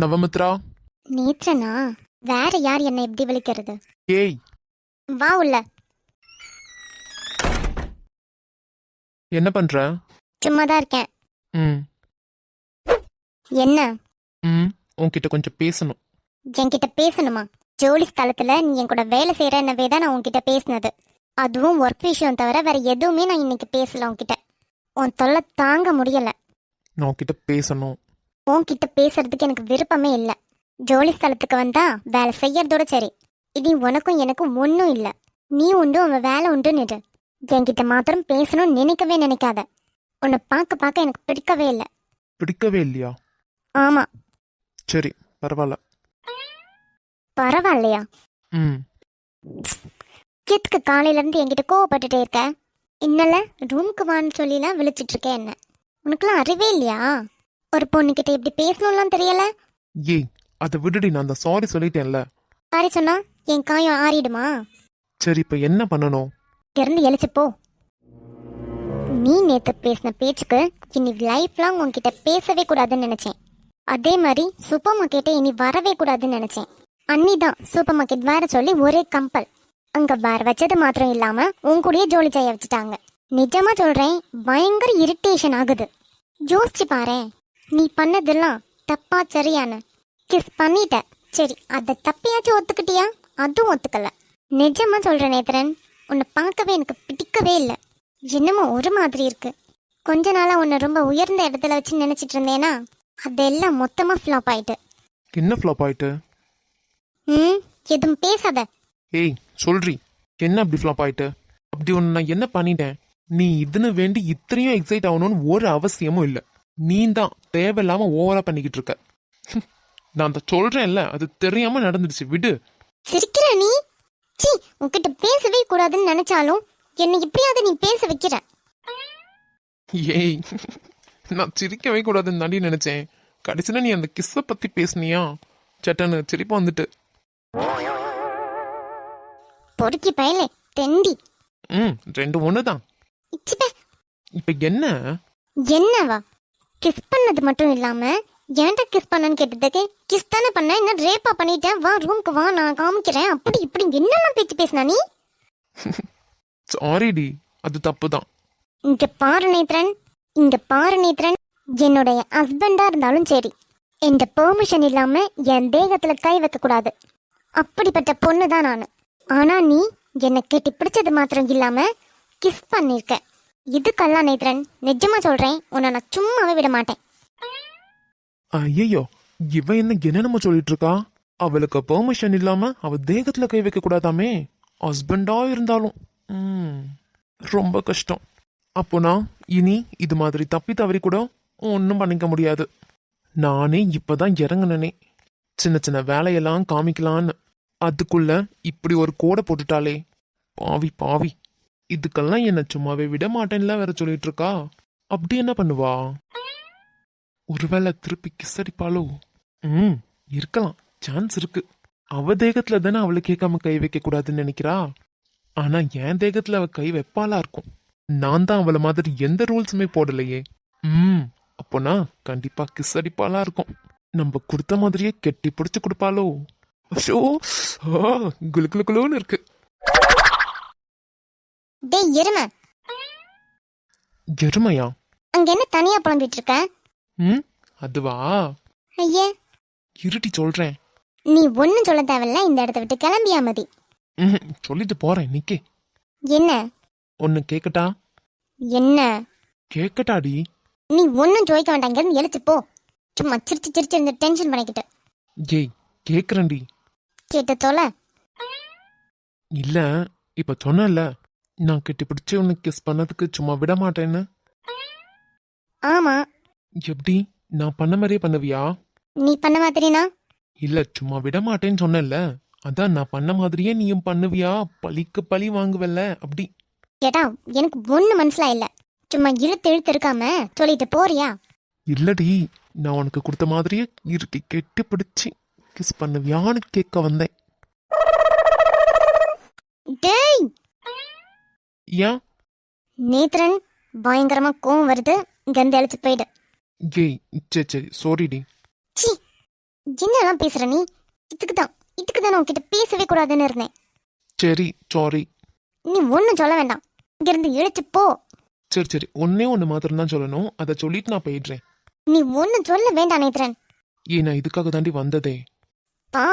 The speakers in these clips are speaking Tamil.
நவமித்ரா? நேத்ரனா வேற யார் என்ன எப்படி விളിக்கிறது ஏய். வா உள்ள. என்ன பண்ற? சும்மா தான் இருக்கேன். ம். என்ன? ம் உன்கிட்ட கொஞ்சம் பேசணும். என்கிட்ட பேசணுமா? ஜோலி ஸ்தலத்துல நீ என் கூட வேலை செய்யறனவே தான் நான் உன்கிட்ட பேசினது. அதுவும் ஒர்க் விஷயம் தவிர வேற எதுவுமே நான் இன்னைக்கு பேசல உன்கிட்ட. உன் தொல்லை தாங்க முடியல. நான் உன்கிட்ட பேசணும். உன்கிட்ட பேசுறதுக்கு எனக்கு விருப்பமே இல்லை. ஜோலி ஸ்தலத்துக்கு வந்தா வேலை செய்யறதோட சரி. இது உனக்கும் எனக்கும் ஒன்றும் இல்லை. நீ உண்டு உன் வேலை உண்டுன்னு இரு. என்கிட்ட மாத்திரம் பேசணும்னு நினைக்கவே நினைக்காத. உன்னை பார்க்க பார்க்க எனக்கு பிடிக்கவே இல்லை. பிடிக்கவே இல்லையா? ஆமா. சரி பரவாயில்ல. பரவாயில்லையா? ம். எதுக்கு காலையில இருந்து என்கிட்ட கோவப்பட்டுட்டே இருக்க. இன்னல ரூமுக்கு வான்னு சொல்லிலாம் விழிச்சிட்டு இருக்கேன் என்ன? உனக்குலாம் அறிவே இல்லையா? ஒரு பொண்ணுகிட்ட இப்படி பேசணும்லாம் தெரியல? ஏய் அதை விடுடி நான் அந்த சாரி சொல்லிட்டேன்ல. சாரி சொன்னா என் காயம் ஆறிடுமா? சரி இப்போ என்ன பண்ணணும்? இருந்து எழுச்சு போ. நீ நேத்து பேசின பேச்சுக்கு இனி லைஃப் லாங் உன்கிட்ட பேசவே கூடாதுன்னு நினைச்சேன். அதே மாதிரி சூப்பர் மார்க்கெட்டை இனி வரவே கூடாதுன்னு நினைச்சேன். அன்னி தான் சூப்பர் மார்க்கெட் வேற சொல்லி ஒரே கம்பல். அங்க வேற வச்சது மாத்திரம் இல்லாம உன் கூடயே ஜோலி செய்ய வச்சுட்டாங்க. நிஜமா சொல்றேன் பயங்கர இரிட்டேஷன் ஆகுது. யோசிச்சு பாரேன். நீ பண்ணதெல்லாம் தப்பா சரியான. கிஸ் பண்ணிட்ட. சரி அதை தப்பியாச்சும் ஒத்துக்கிட்டியா? அதுவும் ஒத்துக்கல. நிஜமா சொல்றேன் நேத்ரன் உன்னை பார்க்கவே எனக்கு பிடிக்கவே இல்லை. என்னமோ ஒரு மாதிரி இருக்கு. கொஞ்ச நாளா உன்னை ரொம்ப உயர்ந்த இடத்துல வச்சு நினைச்சிட்டு இருந்தேனா அதெல்லாம் மொத்தமா ஃப்ளாப் ஆயிட்டு. என்ன ஃப்ளாப் ஆயிட்டு? ம் எதுவும் பேசாத. ஏய் சொல்றி. என்ன அப்படி ஃப்ளாப் ஆயிட்டு? அப்படி ஒன்று நான் என்ன பண்ணிட்டேன்? நீ இதுன்னு வேண்டி இத்தனையும் எக்ஸைட் ஆகணும்னு ஒரு அவசியமும் இல்லை. நீ தான் தேவையில்லாம ஓவரா பண்ணிக்கிட்டு இருக்க. நான் அந்த சொல்றேன்ல அது தெரியாம நடந்துடுச்சு. விடு. சிரிக்கிற நீ? சீ உன்கிட்ட பேசவே கூடாதுன்னு நினைச்சாலும் என்னை இப்படியாவது நீ பேச வைக்கிற. ஏய் நான் சிரிக்கவே கூடாதுன்னு தாண்டி நினைச்சேன். கடைசியில் நீ அந்த கிஸ்ஸை பத்தி பேசுனியா? சட்டன்னு சிரிப்பா வந்துட்டு. பொறுக்கி பயலே தெண்டி. ம் ரெண்டு ஒன்று தான் இப்போ என்ன? என்னவா? கிஸ் பண்ணது மட்டும் இல்லாம ஏன்டா கிஸ் பண்ணன்னு கேட்டதுக்கு கிஸ் தானே பண்ண என்ன ரேப்பா பண்ணிட்டேன் வா ரூமுக்கு வா நான் காமிக்கிறேன் அப்படி இப்படி என்னெல்லாம் பேச்சு பேசினா நீ? சாரிடி அது தப்பு தான் இங்க பாரு நேத்ரன் இங்க பாரு நேத்ரன் என்னுடைய ஹஸ்பண்டா இருந்தாலும் சரி எந்த பெர்மிஷன் இல்லாம என் தேகத்துல கை வைக்க கூடாது. அப்படிப்பட்ட பொண்ணு தான் நான். ஆனா நீ என்னை கெட்டி பிடிச்சது மாத்திரம் இல்லாம கிஸ் பண்ணிருக்க. இதுக்கெல்லாம் நேத்ரன் நிஜமா சொல்றேன் உன்னை நான் சும்மாவே விட மாட்டேன். ஐயோ இவ என்ன என்னென்னமோ சொல்லிட்டு இருக்கா அவளுக்கு பெர்மிஷன் இல்லாம அவ தேகத்துல கை வைக்க கூடாதாமே? ஹஸ்பண்டா இருந்தாலும். ம், ரொம்ப கஷ்டம். அப்போனா இனி இது மாதிரி தப்பி தவறி கூட ஒன்றும் பண்ணிக்க முடியாது. நானே இப்பதான் இறங்குனனே. சின்ன சின்ன வேலையெல்லாம் காமிக்கலான்னு. அதுக்குள்ள இப்படி ஒரு கோடை போட்டுட்டாளே. பாவி பாவி. இதுக்கெல்லாம் என்ன சும்மாவே விட மாட்டேன்ல வேற சொல்லிட்டு இருக்கா அப்படி என்ன பண்ணுவா? ஒருவேளை திருப்பி கிஸ் அடிப்பாளோ ம் இருக்கலாம். சான்ஸ் இருக்கு. அவ தேகத்துல தானே அவளை கேட்காம கை வைக்க கூடாதுன்னு நினைக்கிறா? ஆனா என் தேகத்துல அவ கை வைப்பாளா இருக்கும். நான் தான் அவளை மாதிரி எந்த ரூல்ஸுமே போடலையே. ம் அப்போனா கண்டிப்பா கிஸ் அடிப்பாளா இருக்கும். நம்ம கொடுத்த மாதிரியே கெட்டி பிடிச்சு கொடுப்பாளோ? ஷோ குளு குளு குளுன்னு இருக்கு. டேய் எருமை. எருமையா? அங்க என்ன தனியா புலம்பிட்டு இருக்க ம் அதுவா? ஐயே. இருட்டி சொல்றேன். நீ ஒன்னும் சொல்ல தேவையில்ல இந்த இடத்த விட்டு கிளம்பியா மதி. ம் சொல்லிட்டு போறேன் நிக்கே. என்ன? ஒன்னு கேக்கட்டா? என்ன? கேக்கட்டாடி. நீ ஒன்னும் ஜோய்க்க வேண்டாம் இங்கிருந்து எழுச்சு போ. சும்மா சிரிச்சு சிரிச்சு இருந்து டென்ஷன் பண்ணிக்கிட்டு. ஏய் கேக்குறேன்டி. கேட்டு தொலை. இல்ல இப்ப சொன்னல நான் கெட்டி பிடிச்சி உன்னை கிஸ் பண்ணதுக்கு சும்மா விட மாட்டேன்னு. ஆமா. எப்படி? நான் பண்ண மாதிரியே பண்ணுவியா? நீ பண்ண மாதிரினா? இல்ல சும்மா விட மாட்டேன்னு சொன்னேன்ல. அதான் நான் பண்ண மாதிரியே நீயும் பண்ணுவியா? பழிக்கு பழி வாங்குவல்ல அப்படி. கேட்டா எனக்கு ஒண்ணு மனசுல இல்ல. சும்மா இழுத்து இழுத்து இருக்காம சொல்லிட்டு போறியா? இல்லடி நான் உனக்கு கொடுத்த மாதிரியே இருக்கு கெட்டி பிடிச்சி கிஸ் பண்ணுவியான்னு கேட்க வந்தேன். டேய் ஏன்? நேத்ரன் பயங்கரமா கோவம் வருது இங்கிருந்து எழுச்சு போயிடு. ஏய் சரி சரி சாரிடி சி என்னெல்லாம் பேசுற நீ? இதுக்கு தான் இதுக்கு தான் உன்கிட்ட பேசவே கூடாதுன்னு இருந்தேன். சரி சாரி நீ ஒன்றும் சொல்ல வேண்டாம். இங்கிருந்து இழுச்சு போ. சரி சரி ஒன்னே ஒன்று மாத்திரம் தான் சொல்லணும். அதை சொல்லிட்டு நான் போயிடுறேன். நீ ஒன்றும் சொல்ல வேண்டாம் நேத்ரன். ஏ நான் இதுக்காக தாண்டி வந்ததே. பா.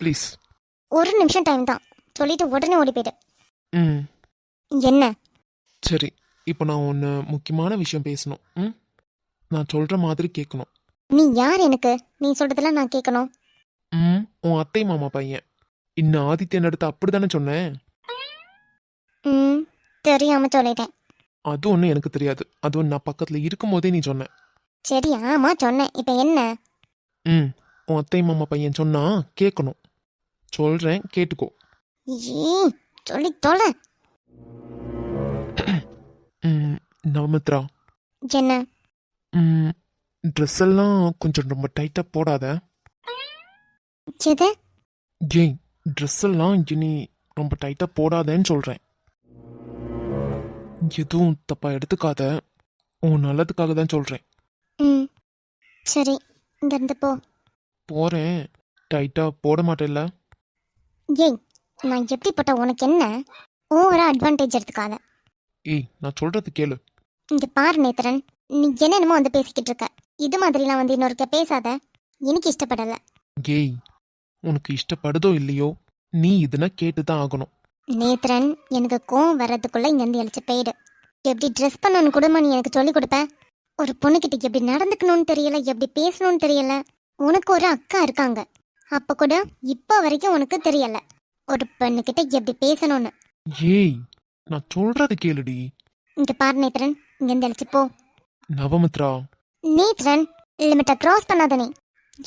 ப்ளீஸ் ஒரு நிமிஷம் டைம் தான். சொல்லிட்டு உடனே ஓடி போயிடு. ம். என்ன? சரி இப்போ நான் ஒன்று முக்கியமான விஷயம் பேசணும். ம்? நான் சொல்கிற மாதிரி கேட்கணும் நீ யார் எனக்கு? நீ சொல்றதெல்லாம் நான் கேட்கணும் ம் உன் அத்தை மாமா பையன். இன்னும் ஆதித்யன் அடுத்து அப்படி தானே சொன்னேன்? ம் தெரியாம சொல்லிட்டேன். அது ஒன்றும் எனக்கு தெரியாது. அதுவும் நான் பக்கத்தில் இருக்கும்போதே நீ சொன்ன. சரி ஆமா சொன்னேன். இப்போ என்ன? ம் உன் அத்தை மாமா பையன் சொன்னா கேட்கணும் சொல்கிறேன் கேட்டுக்கோ. ஈ சொல்லி தொலை. நவமித்ரா. என்ன? ட்ரெஸ் எல்லாம் கொஞ்சம் ரொம்ப டைட்டாக போடாத. ஏய் ட்ரெஸ் எல்லாம் இனி ரொம்ப டைட்டாக போடாதேன்னு சொல்கிறேன் எதுவும் தப்பாக எடுத்துக்காத. உன் நல்லதுக்காக தான் சொல்கிறேன் ம் சரி இங்கிருந்து போ. போகிறேன் டைட்டாக போட மாட்டேல்ல? ஏய் நான் எப்படிப்பட்ட உனக்கு என்ன? ஓவரா அட்வான்டேஜ் எடுத்துக்காத. ஏய் நான் சொல்கிறது கேளு. இங்க பாரு நேத்திரன் நீ என்னென்னமோ வந்து பேசிக்கிட்டு இருக்க. இது மாதிரிலாம் வந்து இன்னொருக்க பேசாத. எனக்கு இஷ்டப்படல. ஏய் உனக்கு இஷ்டப்படுதோ இல்லையோ நீ இதுனா கேட்டு தான் ஆகணும். நேத்ரன் எனக்கு கோவம் வர்றதுக்குள்ள இங்கேருந்து எழுச்சி போயிடு. எப்படி ட்ரெஸ் பண்ணணும் கூட நீ எனக்கு சொல்லி கொடுப்ப? ஒரு பொண்ணுகிட்ட எப்படி நடந்துக்கணும்னு தெரியல எப்படி பேசணும்னு தெரியல. உனக்கு ஒரு அக்கா இருக்காங்க. அப்ப கூட இப்போ வரைக்கும் உனக்கு தெரியல. ஒரு பெண்ணுகிட்ட எப்படி பேசணும்னு. ஏய் நான் சொல்றது கேளுடி. இங்க பாரு நேத்ரன். இங்கேருந்து எழுச்சி போ. நவமித்ரா. நேத்ரன் லிமிட்டை கிராஸ் பண்ணாத நீ.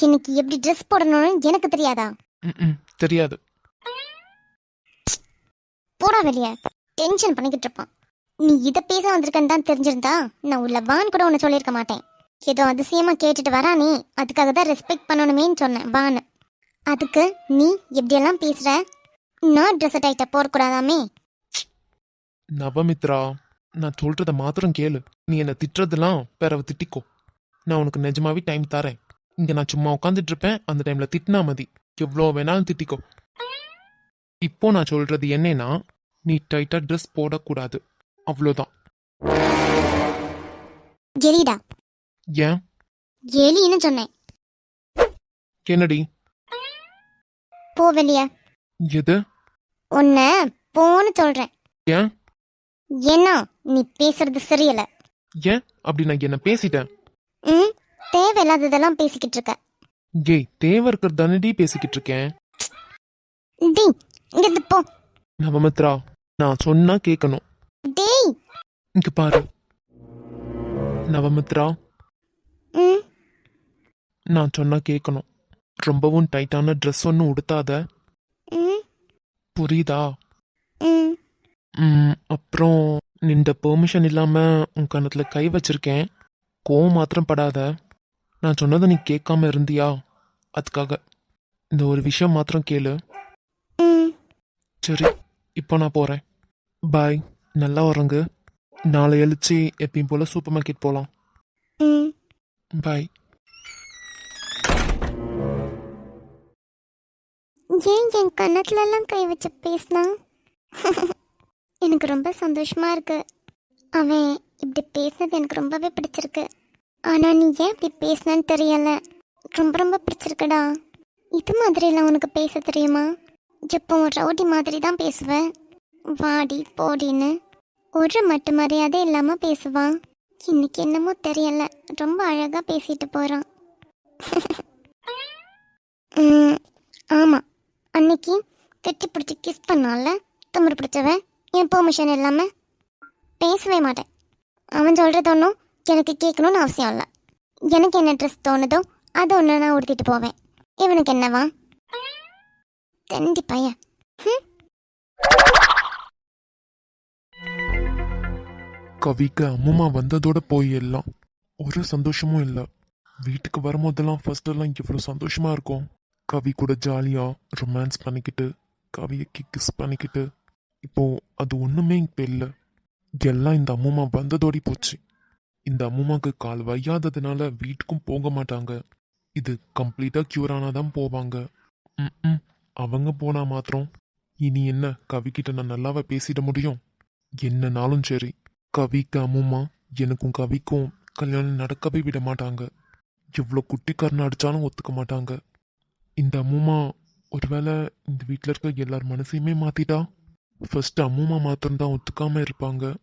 எனக்கு எப்படி ட்ரெஸ் போடணும்னு எனக்கு தெரியாதா? ம் தெரியாது. போடா வெளிய. டென்ஷன் பண்ணிக்கிட்டு இருப்பான். நீ இதை பேச வந்திருக்கன்னு தான் தெரிஞ்சிருந்தா நான் உள்ள வான் கூட உன்னை சொல்லியிருக்க மாட்டேன். ஏதோ அதிசயமா கேட்டுட்டு வரானே அதுக்காக தான் ரெஸ்பெக்ட் பண்ணணுமேன்னு சொன்னேன் வான்னு. அதுக்கு நீ எப்படியெல்லாம் பேசுற? நான் ட்ரெஸ் டைட்டா போடக்கூடாதாமே? நவமித்ரா நான் சொல்றத மாத்திரம் கேளு. நீ என்ன திட்டுறதெல்லாம் பிறவு திட்டிக்கோ. நான் உனக்கு நிஜமாவே டைம் தரேன். இங்க நான் சும்மா உட்காந்துட்டு இருப்பேன் அந்த டைம்ல திட்டினா மதி. எவ்வளோ வேணாலும் திட்டிக்கோ. இப்போ நான் சொல்றது என்னன்னா நீ டைட்டா ட்ரெஸ் போடக்கூடாது. அவ்வளோதான் எலிடா. ஏன்? எலின்னு சொன்னேன். என்னடி? போ வெளிய. எது? உன்னை போன்னு சொல்றேன். ஏன்? ஏன்னா நீ பேசுறது சரியில்ல. ஏன்? அப்படி நான் என்ன பேசிட்டேன்? ம் தேவையில்லாததெல்லாம் பேசிக்கிட்டு இருக்க. ஏய் தேவை இருக்கிறது தானடி பேசிக்கிட்டு இருக்கேன். டேய் இங்கிருந்து போ. நவமித்ரா நான் சொன்னா கேட்கணும் டேய். இங்க பாரு. நவமித்ரா. ம். நான் சொன்னா கேட்கணும் ரொம்பவும் டைட்டான ட்ரெஸ் ஒன்றும் உடுத்தாத. ம். புரியுதா? அப்புறம் நின்ற பெர்மிஷன் இல்லாமல் உன் கணத்தில் கை வச்சிருக்கேன். கோவம் மாத்திரம் படாத. நான் சொன்னதை நீ கேட்காம இருந்தியா? அதுக்காக. இந்த ஒரு விஷயம் மாத்திரம் கேளு. சரி இப்போ நான் போகிறேன் பாய் நல்லா உறங்கு. நாளை எழுச்சி எப்பயும் போல சூப்பர் மார்க்கெட் போகலாம் பாய். ஏன் என் கன்னத்துல எல்லாம் கை வச்சு பேசினா? எனக்கு ரொம்ப சந்தோஷமா இருக்கு. அவன் இப்படி பேசினது எனக்கு ரொம்பவே பிடிச்சிருக்கு. ஆனா நீ ஏன் இப்படி பேசினான்னு தெரியல. ரொம்ப ரொம்ப பிடிச்சிருக்குடா. இது மாதிரிலாம் உனக்கு பேச தெரியுமா? இப்போ ரவுடி மாதிரி தான் பேசுவேன் வாடி போடின்னு. ஒரு மட்டு மரியாதை இல்லாம பேசுவான் இன்னைக்கு என்னமோ தெரியல. ரொம்ப அழகா பேசிட்டு போறான் ஆமாம் ஆமா. அன்னைக்கு கட்டி பிடிச்சி கிஸ் பண்ணால? திமிரு பிடிச்சவன் என் பெர்மிஷன் இல்லாம பேசவே மாட்டேன். அவன் சொல்கிறது ஒன்றும் எனக்கு கேட்கணும்னு அவசியம் இல்லை. எனக்கு என்ன ட்ரெஸ் தோணுதோ அது ஒன்று நான் உடுத்திட்டு போவேன். இவனுக்கு என்னவா? தண்டி பையன் கவிக்கு அம்மா வந்ததோட போய் எல்லாம் ஒரு சந்தோஷமும் இல்லை. வீட்டுக்கு வரும்போதெல்லாம் ஃபர்ஸ்ட் எல்லாம் இவ்வளோ சந்தோஷமா இருக்கும். கவி கூட ஜாலியாக ரொமான்ஸ் பண்ணிக்கிட்டு கவியை கிஸ் பண்ணிக்கிட்டு இப்போ அது ஒண்ணுமே இப்ப இல்லை. எல்லாம் இந்த அம்மா வந்ததோடி போச்சு. இந்த அம்மம்மாக்கு கால் வையாததுனால வீட்டுக்கும் போக மாட்டாங்க. இது கம்ப்ளீட்டா கியூர் ஆனாதான் போவாங்க. ம் அவங்க போனா மாத்திரம். இனி என்ன கவிக்கிட்ட நான் நல்லாவே பேசிட முடியும்? என்னனாலும் சரி. கவிக்கு அம்மம்மா எனக்கும் கவிக்கும் கல்யாணம் நடக்கவே விட மாட்டாங்க. எவ்வளோ குட்டிக்காரன் அடித்தாலும் ஒத்துக்க மாட்டாங்க. இந்த அம்மம்மா ஒருவேளை இந்த வீட்டில் இருக்க எல்லார் மனசையுமே மாத்திட்டா? ஃபர்ஸ்ட் அம்முமா மாத்திரம்தான் ஒத்துக்காம இருப்பாங்க.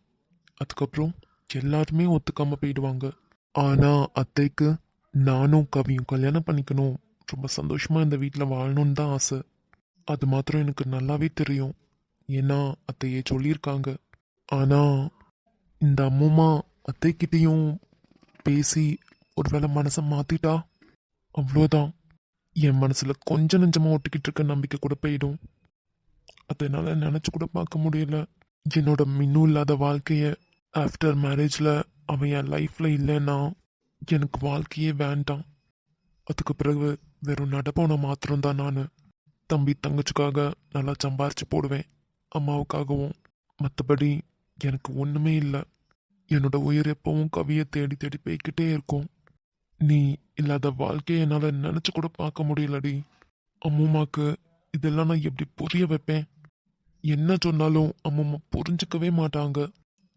அதுக்கப்புறம் எல்லாருமே ஒத்துக்காம போயிடுவாங்க. ஆனால் அத்தைக்கு நானும் கவியும் கல்யாணம் பண்ணிக்கணும். ரொம்ப சந்தோஷமாக இந்த வீட்டில் வாழணும்னு தான் ஆசை. அது மாத்திரம் எனக்கு நல்லாவே தெரியும். ஏன்னா அத்தையே சொல்லியிருக்காங்க. ஆனால் இந்த அம்முமா அத்தைக்கிட்டேயும் பேசி ஒருவேளை மனசை மாற்றிட்டா அவ்வளோதான் என் மனசில் கொஞ்சம் நெஞ்சமாக ஒட்டிக்கிட்டு இருக்க நம்பிக்கை கூட போயிடும். அதை என்னால் நினச்சி கூட பார்க்க முடியல. என்னோட மின்னும் இல்லாத வாழ்க்கையை ஆஃப்டர் மேரேஜில் அவன் என் லைஃப்பில் இல்லைன்னா எனக்கு வாழ்க்கையே வேண்டாம். அதுக்கு பிறகு வெறும் நடப்பவனை மாத்திரம்தான் நான். தம்பி தங்கச்சிக்காக நல்லா சம்பாரிச்சு போடுவேன். அம்மாவுக்காகவும். மற்றபடி எனக்கு ஒன்றுமே இல்லை. என்னோட உயிர் எப்பவும் கவியை தேடி தேடி போய்கிட்டே இருக்கும். நீ இல்லாத வாழ்க்கையை என்னால் நினச்சி கூட பார்க்க முடியலடி. அம்மாவுக்கு இதெல்லாம் நான் எப்படி புரிய வைப்பேன்? என்ன சொன்னாலும் அம்மம்மா புரிஞ்சுக்கவே மாட்டாங்க.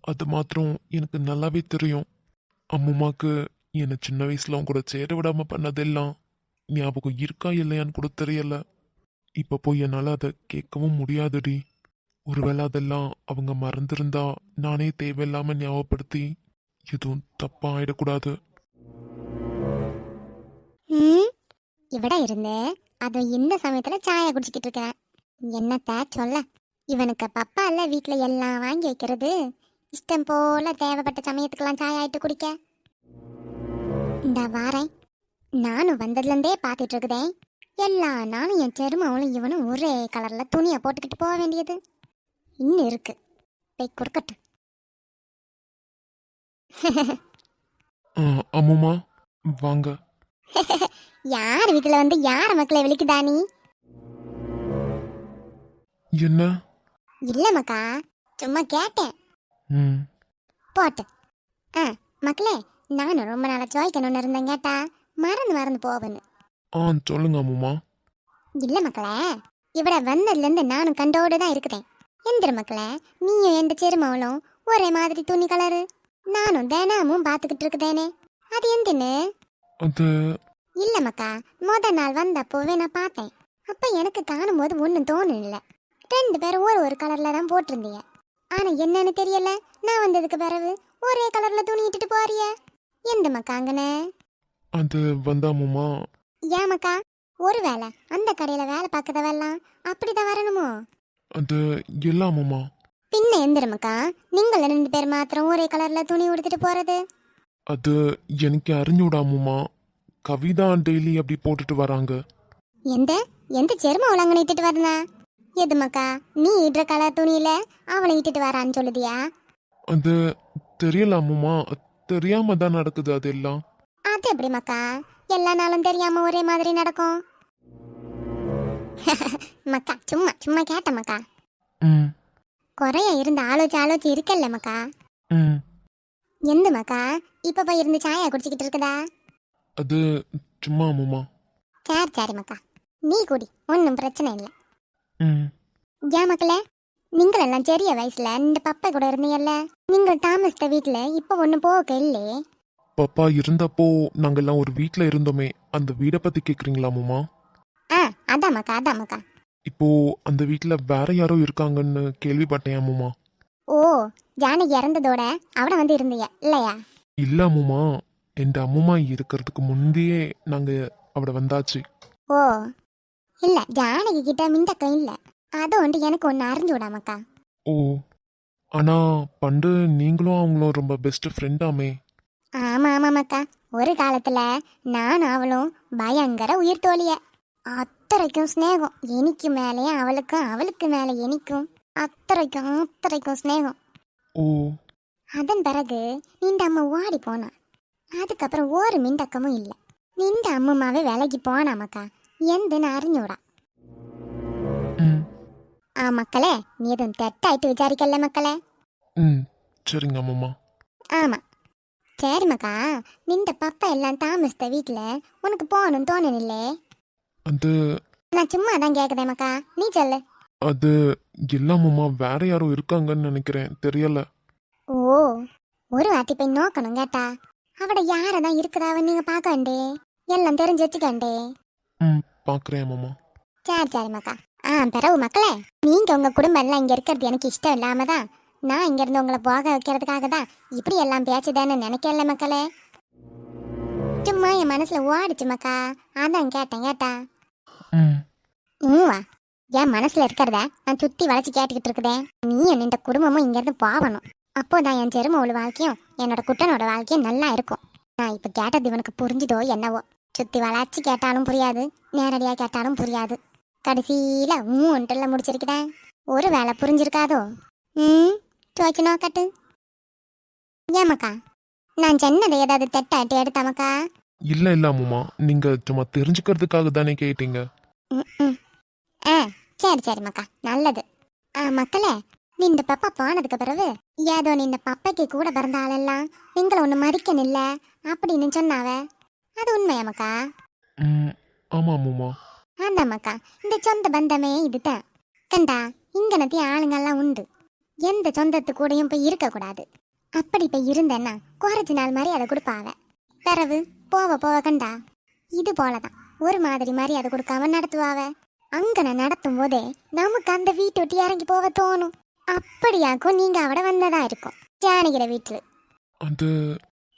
அது மாத்திரம் எனக்கு நல்லாவே தெரியும். அம்மம்மாக்கு என்னை சின்ன வயசில் அவங்க கூட சேர விடாமல் பண்ணதெல்லாம் ஞாபகம் இருக்கா இல்லையான்னு கூட தெரியல. இப்போ போய் என்னால் அதை கேட்கவும் முடியாதுடி. ஒருவேளை அதெல்லாம் அவங்க மறந்துருந்தா நானே தேவையில்லாமல் ஞாபகப்படுத்தி எதுவும் தப்பா ஆயிடக்கூடாது. இவட இருந்தேன் அது இந்த சமயத்துல சாயா குடிச்சிக்கிட்டு இருக்கிறேன். என்னத்த சொல்ல? இவனுக்கு பப்பா இல்ல வீட்ல எல்லாம் வாங்கி வைக்கிறது. இஷ்டம் போல தேவைப்பட்ட சமயத்துக்கெல்லாம் சாயா ஆயிட்டு குடிக்க. இந்த வாரேன். நானும் வந்ததுலேருந்தே பார்த்துட்டு இருக்குதேன் எல்லா நானும் என் செருமவளும் இவனும் ஒரே கலர்ல துணியை போட்டுக்கிட்டு போக வேண்டியது. இன்னும் இருக்கு. போய் அம்முமா வாங்க. யார் வீட்டுல வந்து யார மக்களை விழிக்குதா நீ? என்ன? இல்ல மக்கா சும்மா கேட்டேன். ம். போட்டு. ஆ மக்களே நானும் ரொம்ப நாளா ஜோய்க்கணும்னு இருந்தேன் கேட்டா மறந்து மறந்து போவேன்னு. ஆ சொல்லுங்க அம்முமா. இல்ல மக்களே இவட வந்ததுலேருந்து நானும் கண்டோடு தான் இருக்குதேன். எந்திர மக்களே நீயும் எந்த சிறுமவளும் ஒரே மாதிரி துணி கலரு. நானும் தினமும் பார்த்துக்கிட்டு இருக்குதேனே. அது எந்தின்னு? அது இல்ல மக்கா முத நாள் வந்தப்போவே நான் பார்த்தேன். அப்ப எனக்கு காணும்போது ஒன்றும் தோணும் இல்லை ரெண்டு பேரும் ஒரு ஒரு கலர்ல தான் போட்டிருந்தீங்க. ஆனா என்னன்னு தெரியல நான் வந்ததுக்கு பிறகு ஒரே கலர்ல துணி இட்டுட்டு போறிய? எந்த மக்கா அங்கனே? அது வந்தா அம்முமா ஏன் மக்கா ஒருவேளை அந்த கடையில வேலை பார்க்கறதவெல்லாம் அப்படிதான் வரணுமோ? அது இல்லை அம்முமா பின்ன எந்திரமக்கா நீங்கள் ரெண்டு பேர் மாத்திரம் ஒரே கலர்ல துணி உடுத்திட்டு போறது. அது எனக்கு அறிஞ்சு விடாமுமா? கவிதா டெய்லி அப்படி போட்டுட்டு வராங்க. எந்த? எந்த செரும உலங்கன்னு இட்டுட்டு வரனா எது மக்கா நீ இடுற கலர் துணியில அவளை இட்டுட்டு வரான்னு சொல்லுதியா? அது தெரியல அம்முமா தெரியாம தான் நடக்குது அதெல்லாம். அது எப்படி மக்கா? எல்லா நாளும் தெரியாம ஒரே மாதிரி நடக்கும். மக்கா சும்மா சும்மா கேட்ட மக்கா. ம். குறைய இருந்து ஆலோசி ஆலோசி இருக்கல்ல மக்கா? ம். எந்த மக்கா? இப்ப போய் இருந்து சாயா குடிச்சிக்கிட்டு இருக்குதா? அது சும்மா அம்முமா. சரி சரி மக்கா நீ குடி. ஒன்றும் பிரச்சனை இல்லை. ம். ஏன் மக்களே? நீங்கள் எல்லாம் சிறிய வயசுல இந்த பப்பை கூட இருந்தீங்கல்ல? நீங்கள் தாமஸ்த வீட்டுல இப்ப ஒண்ணு போக இல்லே. பாப்பா இருந்தப்போ நாங்கெல்லாம் ஒரு வீட்டில் இருந்தோமே. அந்த வீடை பத்தி கேக்குறீங்களா அம்முமா? ஆ அதான் மக்கா அதான் மக்கா இப்போ அந்த வீட்டில் வேற யாரோ இருக்காங்கன்னு கேள்விப்பட்டேன் அம்முமா. ஓ ஜானகி இறந்ததோட அவட வந்து இருந்தீங்க இல்லையா? இல்ல அம்முமா. என் அம்முமா இருக்கிறதுக்கு முந்தையே நாங்க அவட வந்தாச்சு. ஓ இல்ல ஜானகி கிட்ட மிண்டக்கம் இல்ல. அது ஒன்று எனக்கு ஒன்று அறிஞ்சு விடாமக்கா. ஓ ஆனா பண்டு நீங்களும் அவங்களும் ரொம்ப பெஸ்ட் ஃப்ரெண்டாமே ஆமா. ஆமாமாக்கா. ஒரு காலத்துல நானும் அவளும் பயங்கர உயிர் தோழிய. அத்தரைக்கும் ஸ்நேகம் எனக்கு மேலேயும் அவளுக்கும் அவளுக்கு மேலே எனக்கும். அத்தரைக்கும் அத்தரைக்கும் ஸ்நேகம் ஓ. அதன் பிறகு நின்ற அம்மா ஓடி போனா. அதுக்கப்புறம் ஒரு மிண்டக்கமும் இல்லை. நின்ற அம்மாவே விலைக்கு போனாமக்கா எந்துன்னு அறிஞ்சோடா. ம். ஆ மக்களே நீ எதுவும் தெட்டாயிட்டு விசாரிக்கல மக்களே? ம். சரிங்க அம்முமா ஆமா. சரிம்மாக்கா நின்ற பப்பா எல்லாம் தாமசித்த வீட்டுல உனக்கு போகணும்னு தோணனில்லே? அது நான் சும்மா தான் கேக்குதேம்மாக்கா நீ சொல்லு. அது இல்லாமம்மா வேற யாரும் இருக்காங்கன்னு நினைக்கிறேன். தெரியல. ஓ ஒரு வாட்டி போய் நோக்கணும் கேட்டா. அவட யாரதான் இருக்குதாவ நீங்க பார்க்க வேண்டே எல்லாம் தெரிஞ்சு வச்சுக்கண்டே ம் மாமா. சரி சரி மக்கா. ஆ பிறகு மக்களே நீங்க உங்க குடும்பம் எல்லாம் இங்க இருக்கிறது எனக்கு இஷ்டம் இல்லாம தான் நான் இங்க இருந்து உங்களை போக வைக்கிறதுக்காக தான் இப்படி எல்லாம் பேச்சுதான்னு நினைக்கல மக்களே. சும்மா என் மனசுல ஓடிச்சு மக்கா. அதான் கேட்டேன் கேட்டா. ம். ஊவா என் மனசுல இருக்கிறத நான் சுத்தி வளைச்சு கேட்டுக்கிட்டு இருக்குதே நீ என்னோட குடும்பமும் இங்க இருந்து போகணும். அப்போதான் என் செருமோட வாழ்க்கையும் என்னோட குட்டனோட வாழ்க்கையும் நல்லா இருக்கும். நான் இப்ப கேட்டது இவனுக்கு புரிஞ்சுதோ என்னவோ? சுத்தி வளைச்சு கேட்டாலும் புரியாது நேரடியா கேட்டாலும் புரியாது. கடைசியில ஊன்ட்டுல முடிச்சிருக்கிறேன் ஒரு வேலை புரிஞ்சிருக்காதோ? ம் துவைச்சு நோக்கட்டு ஏமாக்கா நான் சொன்னதை ஏதாவது தெட்டாட்டி எடுத்தாமக்கா? இல்லை இல்லை அம்மா. நீங்கள் சும்மா தெரிஞ்சுக்கிறதுக்காக தானே கேட்டீங்க. ம்ம். ஆ சரி சரி மக்கா நல்லது. ஆ மக்களே நின்ற பப்பா போனதுக்கு பிறகு ஏதோ நின்ற பப்பைக்கு கூட பிறந்த ஆளெல்லாம் நீங்கள ஒன்று மதிக்கனில்ல அப்படின்னு சொன்னாவ. அது உண்மையா மக்கா ம் ஆமாம் அம்மா அந்த மக்கா இந்த சொந்த பந்தமே இதுதான் கண்டா இங்கனத்தி ஆளுங்கெல்லாம் உண்டு. எந்த சொந்தத்து கூடயும் போய் இருக்கக்கூடாது. அப்படி போய் இருந்தேன்னா குறைஞ்ச நாள் மாதிரி அதை கொடுப்பாவ. பிறகு போவ போவ கண்டா இது போலதான். ஒரு மாதிரி மரியாதை கொடுக்காம நடத்துவாவ. அங்கன நடத்தும் போதே நமக்கு அந்த வீட்டு விட்டு இறங்கி போக தோணும். அப்படியாக்கும் நீங்க அவட வந்ததா இருக்கும். ஜானகிர வீட்டுல. அது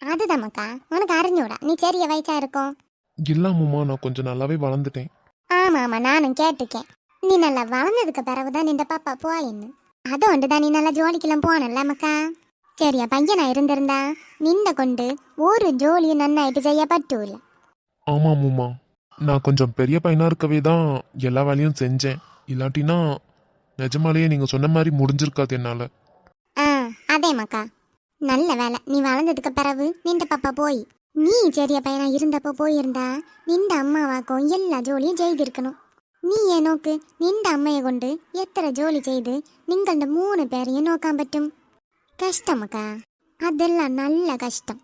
அதுதான் மக்கா உனக்கு அறிஞ்சூடா. நீ சரிய வயசா இருக்கும். இல்லாமம்மா நான் கொஞ்சம் நல்லாவே வளர்ந்துட்டேன். ஆமா ஆமா நானும் கேட்டிருக்கேன் நீ நல்லா வளர்ந்ததுக்கு பிறகுதான் நின்ற பாப்பா போயின்னு அது ஒன்றுதான் நீ நல்லா ஜோலிக்கெல்லாம் போனல்ல மக்கா சரியா பையனா இருந்திருந்தா? நின்ன கொண்டு ஒரு ஜோலியும் நன்னாயிட்டு செய்ய பட்டூல. ஆமாம் அம்மா நான் கொஞ்சம் பெரிய பையனாக இருக்கவே தான் எல்லா வேலையும் செஞ்சேன். இல்லாட்டினா நிஜமாலேயே நீங்கள் சொன்ன மாதிரி முடிஞ்சிருக்காது என்னால்? ஆ அதே மக்கா. நல்ல வேலை. நீ வளர்ந்ததுக்கு பிறகு நின்ற பாப்பா போய். நீ பெரிய பையனா இருந்தப்போ போயிருந்தா நின்ற அம்மாவாக்கும் எல்லா ஜோலியும் செய்திருக்கணும். நீ ஏன் நோக்கு நின்ற அம்மையை கொண்டு எத்தனை ஜோலி செய்து நீங்கள் மூணு பேரையும் நோக்காம பറ്റുம் கஷ்டம் மக்கா. அதெல்லாம் நல்ல கஷ்டம்.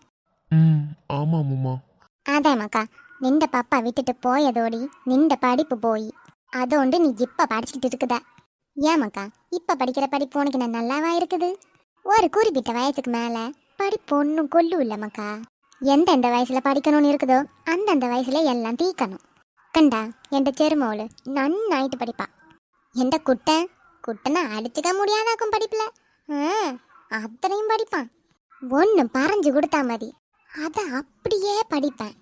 ம் ஆமாம் அம்மா மக்கா. நின்ற பாப்பா விட்டுட்டு போயதோடி நின்ற படிப்பு போய். அதோண்டு நீ இப்ப படிச்சுக்கிட்டு இருக்குத. ஏமாக்கா இப்ப படிக்கிற படிப்பு உனக்கு என்ன நல்லாவா இருக்குது? ஒரு குறிப்பிட்ட வயசுக்கு மேல படிப்பு ஒன்றும் கொல்லும் இல்ல எந்தெந்த வயசுல படிக்கணும்னு இருக்குதோ அந்தந்த வயசுல எல்லாம் தீக்கணும். கண்டா எந்த செருமோளு நன்னாயிட்டு படிப்பா. எந்த குட்டை? குட்டனை அடிச்சுக்க முடியாதாக்கும் படிப்பில். ஆ, அத்தனையும் படிப்பான். ஒன்று பறஞ்சு கொடுத்தா மதி. அதை அப்படியே படிப்பேன்.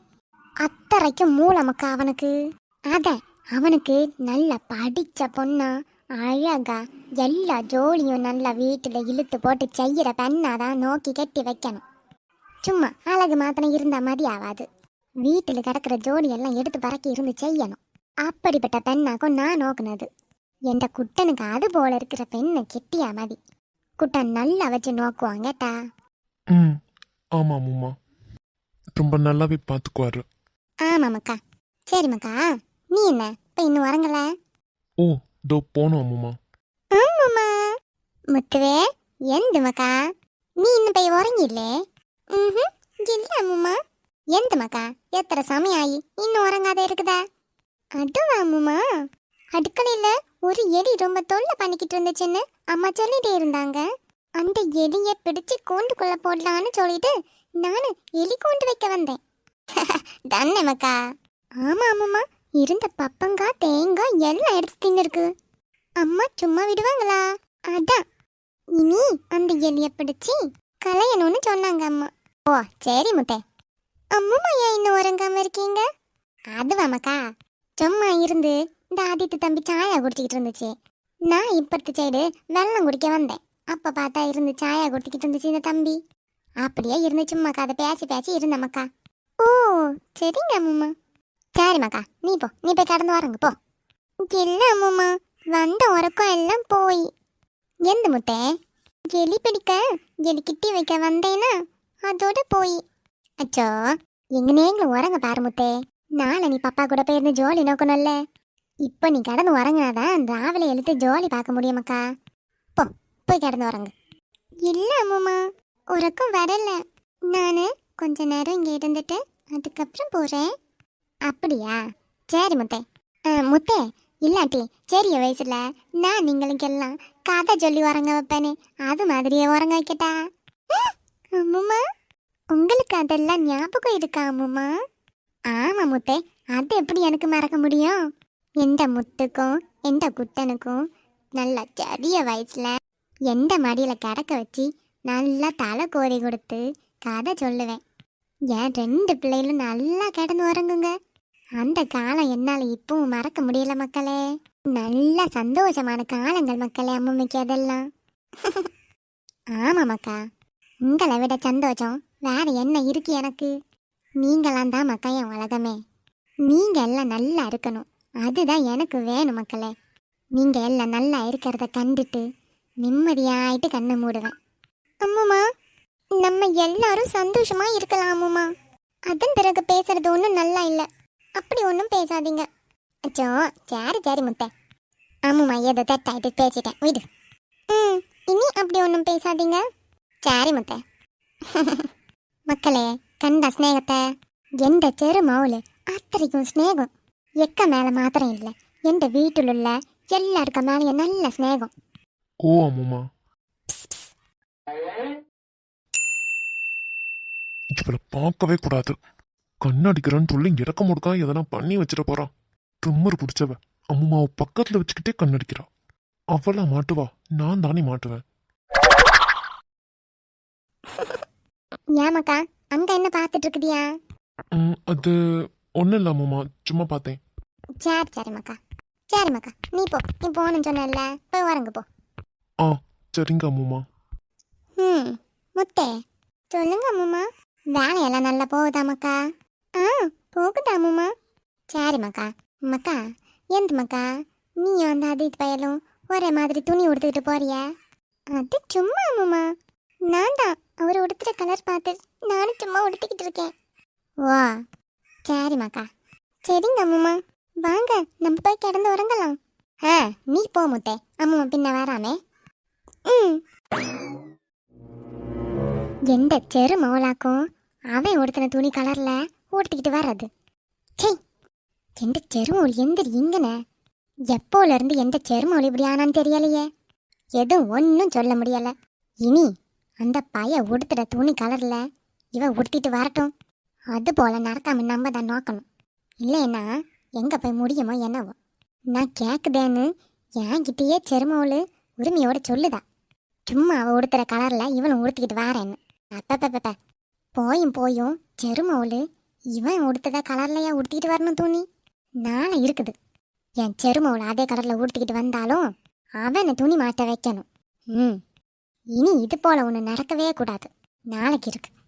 அத்தரைக்கும் மூலமக்கா அவனுக்கு. அதை அவனுக்கு நல்லா படித்த பொண்ணா அழகா எல்லா ஜோலியும் நல்லா வீட்டுல இழுத்து போட்டு செய்யற பெண்ணாதான் நோக்கி கட்டி வைக்கணும். சும்மா அழகு மாத்திரம் இருந்தா மதி ஆகாது வீட்டுல கிடக்கிற ஜோடி எல்லாம் எடுத்து பறக்கி இருந்து செய்யணும். அப்படிப்பட்ட பெண்ணாக்கும் நான் நோக்குனது. என்ற குட்டனுக்கு அது போல இருக்கிற பெண்ணை கெட்டியா மதி. குட்டன் நல்லா வச்சு நோக்குவாங்கட்டா ம் ஆமாம் அம்மா. ரொம்ப நல்லாவே பார்த்துக்குவாரு ஆமாமக்கா சரிம்மாக்கா நீ என்ன? இப்ப இன்னும் வரங்கல ஓ இதோ போனோம் அம்மா ஆமாம்மா. முத்துவே எந்துமக்கா? நீ இன்னும் போய் உறங்கில்லே ம் இல்ல அம்முமா எந்துமக்கா எத்தனை சமயம் ஆகி இன்னும் உறங்காத இருக்குதா? அதுவா அம்முமா அடுக்கலையில ஒரு எலி ரொம்ப தொல்லை பண்ணிக்கிட்டு இருந்துச்சுன்னு அம்மா சொல்லிட்டே இருந்தாங்க. அந்த எலியை பிடிச்சு கூண்டுக்குள்ள போடலான்னு சொல்லிட்டு நானும் எலி கூண்டு வைக்க வந்தேன். தன்னமக்கா ஆமா அம்மா இருந்த பப்பங்காய் தேங்காய் எல்லாம் எடுத்து தின்னுருக்கு. அம்மா சும்மா விடுவாங்களா? அதான். இனி அந்த எலிய பிடிச்சி கலையணும்னு சொன்னாங்க அம்மா. ஓ சரி முட்டை அம்மா ஏன் இன்னும் உறங்காம இருக்கீங்க? அதுவாமக்கா சும்மா இருந்து இந்த ஆதித்து தம்பி சாயா குடிச்சிக்கிட்டு இருந்துச்சு. நான் இப்பத்து சைடு வெள்ளம் குடிக்க வந்தேன். அப்ப பார்த்தா இருந்து சாயா குடிச்சிக்கிட்டு இருந்துச்சு இந்த தம்பி. அப்படியே இருந்து அதை கதை பேசி பேசி இருந்தம்மாக்கா ஓ சரிங்க அம்மா சரிம்மாக்கா நீ போ. நீ போய் கடந்து வரங்க போ. இல்ல அம்மா வந்த உறக்கம் எல்லாம் போய். எந்த முட்டை? எலி பிடிக்க எலி கிட்டி வைக்க வந்தேனா அதோட போய். அச்சோ. எங்க நீங்களும் உறங்க பாரு முத்தே நாளை நீ பப்பா கூட போயிருந்து ஜோலி நோக்கணும்ல. இப்போ நீ கடந்து உறங்கினாதான் ராவில எழுத்து ஜோலி பார்க்க முடியுமாக்கா போ. போய் கடந்து உறங்கு. இல்ல அம்மா உறக்கம் வரல. நானு கொஞ்ச நேரம் இங்கே இருந்துட்டு அதுக்கப்புறம் போகிறேன் அப்படியா? சரி முத்தே. ஆ, முத்தே இல்லாட்டி சரிய வயசுல நான் நீங்களுக்கெல்லாம் கதை சொல்லி உறங்க வைப்பேனே அது மாதிரியே உறங்க வைக்கட்டா? அம்முமா உங்களுக்கு அதெல்லாம் ஞாபகம் இருக்கா அம்முமா? ஆமா முத்தே அது எப்படி எனக்கு மறக்க முடியும்? எந்த முத்துக்கும் எந்த குட்டனுக்கும் நல்லா சரிய வயசுல எந்த மடியில் கிடக்க வச்சு நல்லா தலை கோரி கொடுத்து கதை சொல்லுவேன். என் ரெண்டு பிள்ளைகளும் நல்லா கிடந்து உறங்குங்க. அந்த காலம் என்னால் இப்பவும் மறக்க முடியல மக்களே. நல்ல சந்தோஷமான காலங்கள் மக்களே அம்மம்மைக்கு அதெல்லாம் ஆமா உங்களை விட சந்தோஷம் வேற என்ன இருக்கு எனக்கு? நீங்களாம் தான் மக்கா என் உலகமே. நீங்கள் எல்லாம் நல்லா இருக்கணும். அதுதான் எனக்கு வேணும் மக்களே. நீங்கள் எல்லாம் நல்லா இருக்கிறத கண்டுட்டு நிம்மதியாயிட்டு கண்ணை மூடுவேன். அம்முமா நம்ம எல்லாரும் சந்தோஷமாக இருக்கலாம் அம்முமா. அதன் பிறகு பேசுறது ஒன்றும் நல்லா இல்லை. அப்படி ஒன்றும் பேசாதீங்க அச்சோ சரி சரி முத்தை ஆமாம்மா ஏதோ தட்டாயிட்டு பேசிட்டேன் விடு ம் இனி அப்படி ஒன்றும் பேசாதீங்க சரி முத்தை மக்களே கண்ட ஸ்நேகத்தை எந்த ചെറു മൗല് അത്രയ്ക്കും സ്നേഹം എക്ക മേലെ മാത്രം ഇല്ല എൻ്റെ വീട്ടിലുള്ള എല്ലാവർക്കും മേലെ നല്ല സ്നേഹം ஓ அம்முமா இவளை பார்க்கவே கூடாது கண்ணடிக்கிறேன்னு சொல்லி இறக்க முடுக்கா எதனா பண்ணி வச்சிட போறான். திமிரு பிடிச்சவ. அம்மாவை பக்கத்துல வச்சுக்கிட்டே கண்ணடிக்கிறா. அவளா மாட்டுவா. நான் தானே மாட்டுவேன். ஏமாக்கா அங்க என்ன பார்த்துட்டு இருக்குதியா? அது ஒன்றும் இல்லை அம்மா சும்மா பார்த்தேன். சரி சரிம்மாக்கா சரிம்மாக்கா நீ போ. நீ போகணும்னு சொன்னல போய் வரங்க போ. ஆ சரிங்க அம்முமா ம் முத்தே. சொல்லுங்க அம்முமா வேலையெல்லாம் நல்லா போகுதா ஆ போகுதா அம்மா? சரி மக்கா. மக்கா எந்த மக்கா நீ வந்து அது இது பயலும் ஒரே மாதிரி துணி உடுத்துக்கிட்டு போறிய? அது சும்மா அம்மா. நான் தான் அவர் உடுத்துற கலர் பார்த்து நானும் சும்மா உடுத்திக்கிட்டு இருக்கேன். வா சரி மக்கா. சரிங்க அம்மா. வாங்க நம்ம போய் கிடந்து உறங்கலாம். ஆ நீ போ முத்தே. அம்மா பின்ன வராமே. ம். எந்த செரு மோளாக்கும் அவன் உடுத்தின துணி கலரில் ஓடுத்துக்கிட்டு வர்றது. சே எந்த செருமௌலி எந்த இங்கன? எப்போலேருந்து எந்த செருமௌலி இப்படி ஆனான்னு தெரியலையே. எதுவும் ஒன்றும் சொல்ல முடியலை. இனி அந்த பைய உடுத்துற துணி கலரில் இவ உடுத்திட்டு வரட்டும். அது போல் நடக்காம நம்ம தான் நோக்கணும். இல்லைன்னா எங்கே போய் முடியுமோ என்னவோ. நான் கேட்குதேன்னு என்கிட்டயே செருமௌலு உரிமையோட சொல்லுதா. சும்மா அவள் உடுத்துற கலரில் இவனும் உடுத்திக்கிட்டு வாரேன்னு. அப்பப்பப்ப போயும் போயும் செருமவுளு இவன் உடுத்தத கலர்லையா உடுத்திக்கிட்டு வரணும் துணி. நாளை இருக்குது. என் செருமவளை அதே கலரில் உடுத்திக்கிட்டு வந்தாலும் அவனை துணி மாட்ட வைக்கணும். ம். இனி இது போல ஒன்று நடக்கவே கூடாது. நாளைக்கு இருக்குது